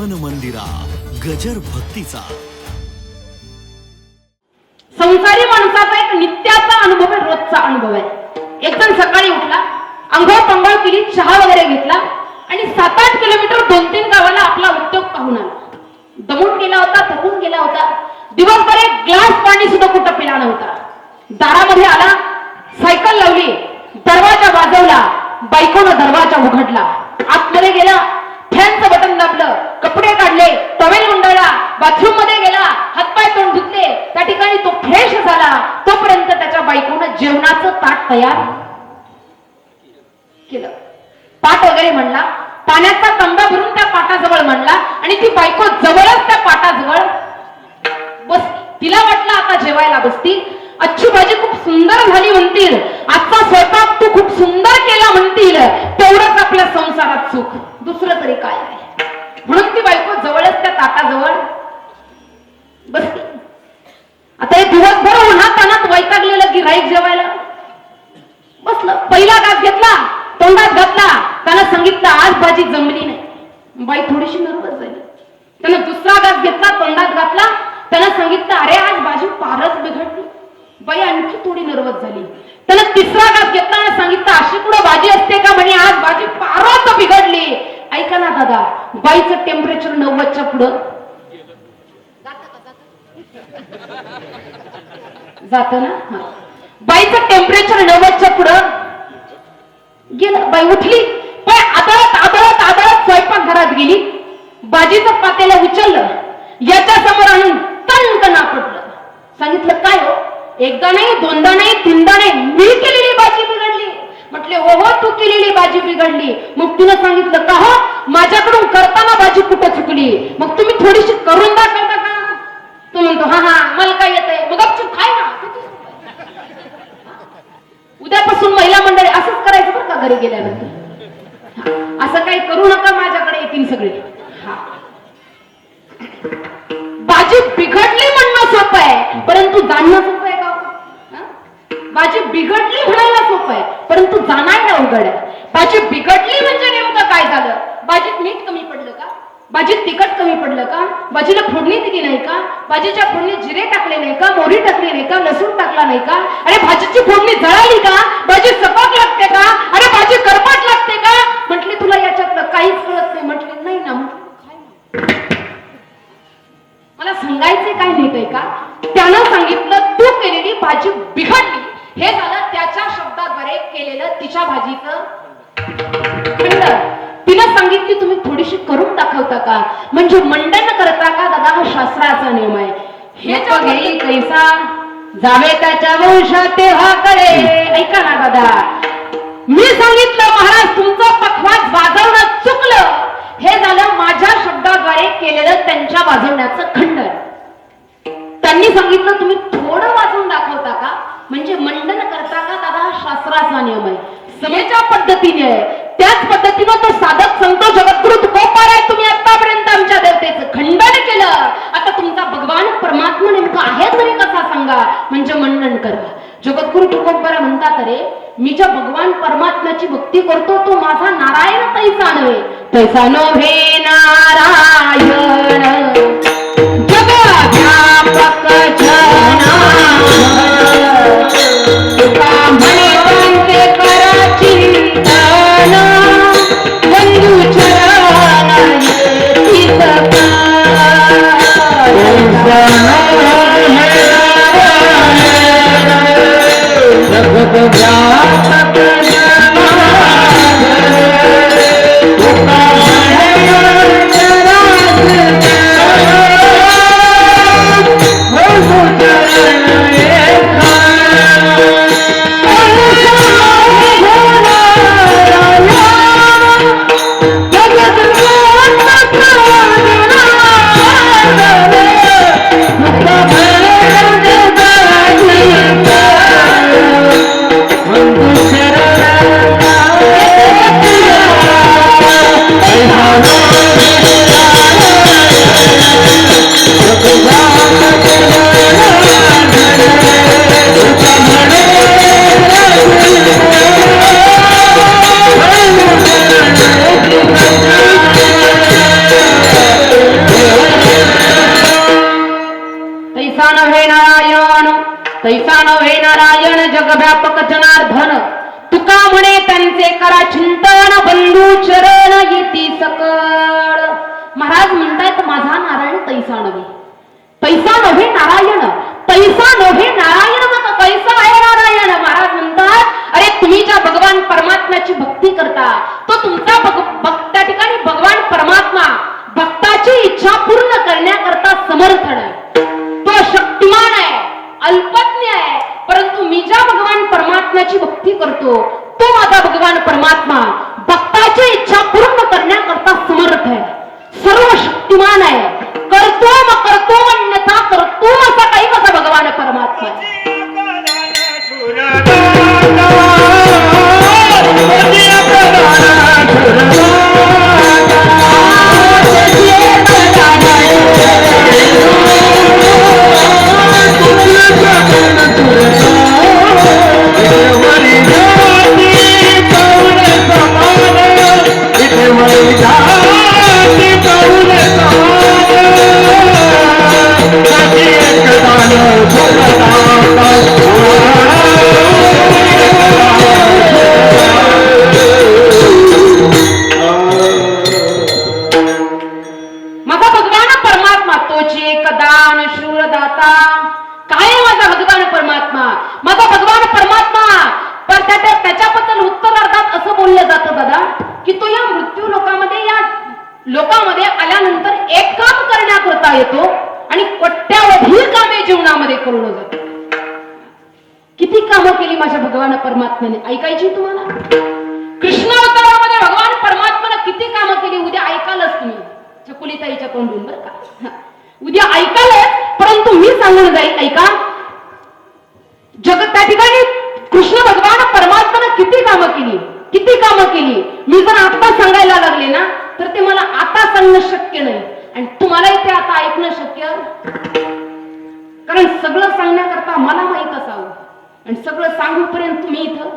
मन मंदिरा गजर भक्तीचा. संसारी माणसाचा एक नित्याचा अनुभव आहे रोजचा अनुभव आहे. एक जण सकाळी उठला अंघोळ पंघोळ केली चहा वगैरे घेतला आणि सात आठ किलोमीटर दोन तीन गावाला आपला उद्योग पाहून आला. दमून गेला होता थकून गेला होता. दिवसभर एक ग्लास पाणी सुद्धा कुठं पिला नव्हता. दारामध्ये आला सायकल लावली दरवाजा वाजवला बायकोनं दरवाजा उघडला. आतमध्ये गेला फॅनचं बटन दाबलं कपडे काढले टवेल गुंडाळला बाथरूममध्ये गेला हातपाय तोंड धुतले त्या ठिकाणी तो फ्रेश झाला. तोपर्यंत त्याच्या बायकोनं जेवणाचं ताट तयार केलं. पाट वगैरे म्हणला पाण्याचा तांबा भरून त्या पाटाजवळ म्हणला आणि ती बायको जवळच त्या पाटाजवळ बस तिला वाटलं आता जेवायला बसतील अच्छी भाजी खूप सुंदर झाली म्हणतील. आजचा स्वयंपाक तू खूप सुंदर केला म्हणतील. तेवढंच आपल्या संसारात सुख. दुसरं तरी काय आहे? म्हणून ती बायको जवळच त्या ताटाजवळ बसली. आता हे दिवसभर उन्हात तानात वैतागलेलं गिराईक जेवायला बसलं. पहिला घास घेतला तोंडात घातला. त्यानं सांगितलं आज भाजी जमली नाही. बाई थोडीशी नर्वस झाली. त्यानं दुसरा घास घेतला तोंडात घातला. त्यानं सांगितलं अरे आज भाजी फारच बिघडली. बाई आणखी थोडी नर्वस झाली. त्यानं तिसरा घास घेतला आणि सांगितलं अशी कुठं भाजी असते का म्हणे? आज भाजी फारच बिघडली. ऐका ना दादा बाईचं टेम्परेचर नव्वदच्या पुढं. जात ना? बाईचं टेम्परेचर नव्वदच्या पुढं. गेलं बाई उठली. पण आदळत आदळत आदळत स्वयंपाक घरात गेली. बाजीचं पातेला उचललं. याच्या समोर आणून तणकन आपटलं सांगितलं काय हो? एकदा नाही दोनदा नाही तीनदा नाही मी केलेली बाजी बिघडली. म्हटले ओहो तू केलेली भाजी बिघडली. मग तुला सांगितलं का हो माझ्याकडून करताना भाजी कुठं चुकली? मग तुम्ही थोडीशी करून दाखवता का? तो म्हणतो हा हा मला काय येतंय? मग गपचूप खाय ना. उद्यापासून महिला मंडळी असंच करायचं बरं का घरी गेल्यानंतर? असं काही करू नका माझ्याकडे येतील सगळे. हा. भाजी बिघडली म्हणणं सोपं आहे परंतु जाणणं सोपं आहे. भाजी बिघडली म्हणायला सोपं आहे परंतु जाणायला अवघड आहे भाजी बिघडली म्हणजे नेमकं काय झालं? भाजीत मीठ कमी पडलं का? भाजीत तिखट कमी पडलं का? भाजीला फोडणी दिली नाही का? भाजीच्या फोडणीत जिरे टाकले नाही का? मोहरी टाकली नाही का? लसूण टाकला नाही का? अरे भाजीची फोडणी जळाली का? भाजी सपाक लागते का? अरे भाजी करपाट लागते का? म्हटली तुला याच्यातलं काहीच कळत नाही. म्हटली नाही ना मला सांगायचे काय नाही आहे का? त्यानं सांगितलं तू केलेली भाजी बिघड हे झालं त्याच्या शब्दाद्वारे केलेलं तिच्या भाजीचं खंड. तिनं सांगितली तुम्ही थोडीशी करून दाखवता का? म्हणजे मंडन करता का? दादा हा शास्त्राचा नियम आहे. हे कैसा जावे त्याच्या वंशात तेव्हा करे ऐका ना दादा. मी सांगितलं महाराज तुमचं पखवाज वाजवणं चुकलं. हे झालं माझ्या शब्दाद्वारे केलेलं त्यांच्या वाजवण्याचं खंडन. त्यांनी सांगितलं तुम्ही थोडं वाजवून दाखवता का? म्हणजे मंडन करता का दादा? हा शास्त्राचा नियम आहे. समेच्या पद्धतीने आहे. त्याच पद्धतीनं तो साधक संतो जगद्गुरु तुकोबार आहे. तुम्ही आतापर्यंत आमच्या देवतेचं खंडन केलं. आता तुमचा भगवान परमात्मा नेमका आहे तरी कसा सांगा? म्हणजे मंडन करा. जगद्गुरु तुकोबारा म्हणतात अरे मी ज्या भगवान परमात्म्याची भक्ती करतो तो माझा नारायण तैसा नव्हे. तैसा नव्हे नारायण. जगव्यापक जनार्दन. तुका नव हे नारायण जगव्यापक जनार्धन तुका म्हणे त्यांचे करा चिंतन बंधू चरण येती सकळ. महाराज म्हणतायत माझा नारायण तैसा नव्हे. पैसा नव्हे नारायण? पैसा नव्हे नारायण? मग पैसा आहे नारायण. महाराज म्हणतात अरे तुम्ही ज्या भगवान परमात्म्याची भक्ती करता तो तुमचा भग- त्या ठिकाणी भगवान परमात्मा भक्ताची इच्छा पूर्ण करण्याकरता समर्थन आहे. तो शक्तिमान आहे. अल्पज्ञ मी ज्या भगवान परमात्म्याची भक्ती करतो तो माझा भगवान परमात्मा भक्ताची इच्छा पूर्ण करण्याकरता समर्थ आहे. सर्व शक्तिमान आहे. करतो करतो कामे जीवनामध्ये करून जातो. किती कामं केली माझ्या भगवान परमात्म्याने? ऐकायची तुम्हाला? कृष्ण अवतारामध्ये भगवान परमात्म्याने किती कामं केली? उद्या ऐकालच तुम्ही. चकुलीताईच्या तोंडून बरं का? उद्या ऐकालच परंतु मी सांगून जाईल ऐका. जगत त्या ठिकाणी कृष्ण भगवान परमात्म्याने किती कामं केली? किती कामं केली? मी जर आता सांगायला लागले ना तर ते मला आता सांगणं शक्य नाही. आणि तुम्हालाही ते आता ऐकणं शक्य? कारण सगळं सांगण्याकरता मला माहीत असावं. आणि सगळं सांगूपर्यंत तुम्ही इथं?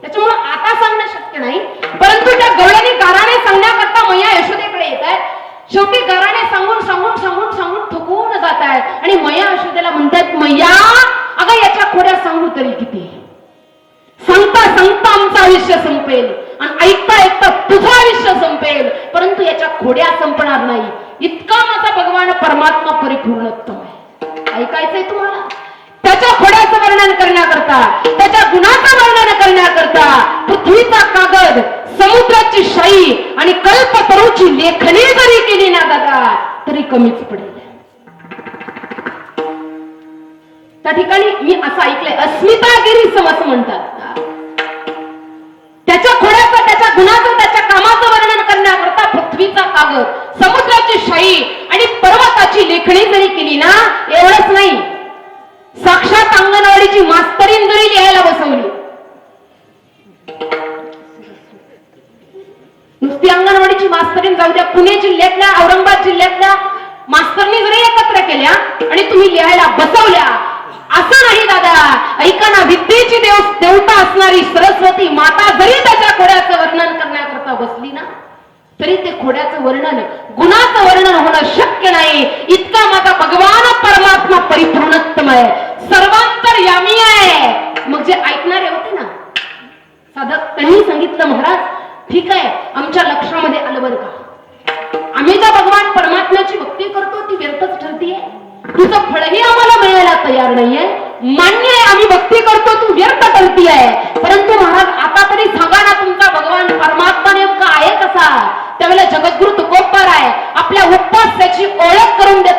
त्याच्यामुळे आता सांगणं शक्य नाही परंतु त्या गवळ्याने गाराने सांगण्याकरता मैया यशोदेकडे येत आहेत शेवटी गाराने सांगून सांगून सांगून सांगून थकून जात आहेत आणि मैया यशोदेला म्हणतात मैया अगं याच्या खोड्या सांगू तरी किती? सांगता सांगता आमचं आयुष्य संपेल. आणि ऐकता ऐकता तुझं आयुष्य संपेल. परंतु याच्या खोड्या संपणार नाही. इतका माझा भगवान परमात्मा परिपूर्णत्व आहे. ऐकायचंय तुम्हाला? त्याच्या खोड्याचं वर्णन करण्याकरता त्याच्या गुणाचं वर्णन करण्याकरता पृथ्वीचा कागद समुद्राची शाई आणि कल्प कल्पतरूची लेखणी जरी केली ना दादा तरी कमीच पडेल. त्या ठिकाणी मी असं ऐकलंय अस्मितागिरी समस म्हणतात. त्याच्या खोड्याचं त्याच्या गुणाचं त्याच्या कामाचं वर्णन करण्याकरता पृथ्वीचा कागद समुद्राची शाई आणि पर्वताची लेखणी जरी केली ना एवढंच नाही. साक्षात अंगणवाडीची मास्तरीन जरी लिहायला बसवली. नुसती अंगणवाडीची मास्तरीन जाऊ द्या पुणे जिल्ह्यातल्या औरंगाबाद जिल्ह्यातल्या मास्तरनी जरी एकत्र केल्या आणि तुम्ही लिहायला बसवल्या असं नाही दादा. ऐका ना विद्येची देव देवता असणारी सरस्वती माता जरी त्याच्या खोड्याचं वर्णन करण्याकरता बसली ना तरी ते खोड्याचं वर्णन गुणाचं वर्णन होणं शक्य नाही. इतका माझा भगवान परमात्मा परिपूर्णत्म आहे. सर्वांतर यामी आहे. मग जे ऐकणारे होते ना साधक त्यांनी सांगितलं महाराज ठीक आहे आमच्या लक्षामध्ये आलं बरं का. आम्ही ज्या भगवान परमात्म्याची भक्ती करतो ती व्यर्थच ठरतीये. तुझं फळही आम्हाला मिळायला तयार नाहीये. मान्य आहे आम्ही भक्ती करतो तू व्यर्थ करती आहे परंतु महाराज आता तरी सांगा ना तुमचा भगवान परमात्मा नेमका आहे कसा त्यावेळेला जगद्गुरु तुकोबार आहे त्याची ओळख करून देतात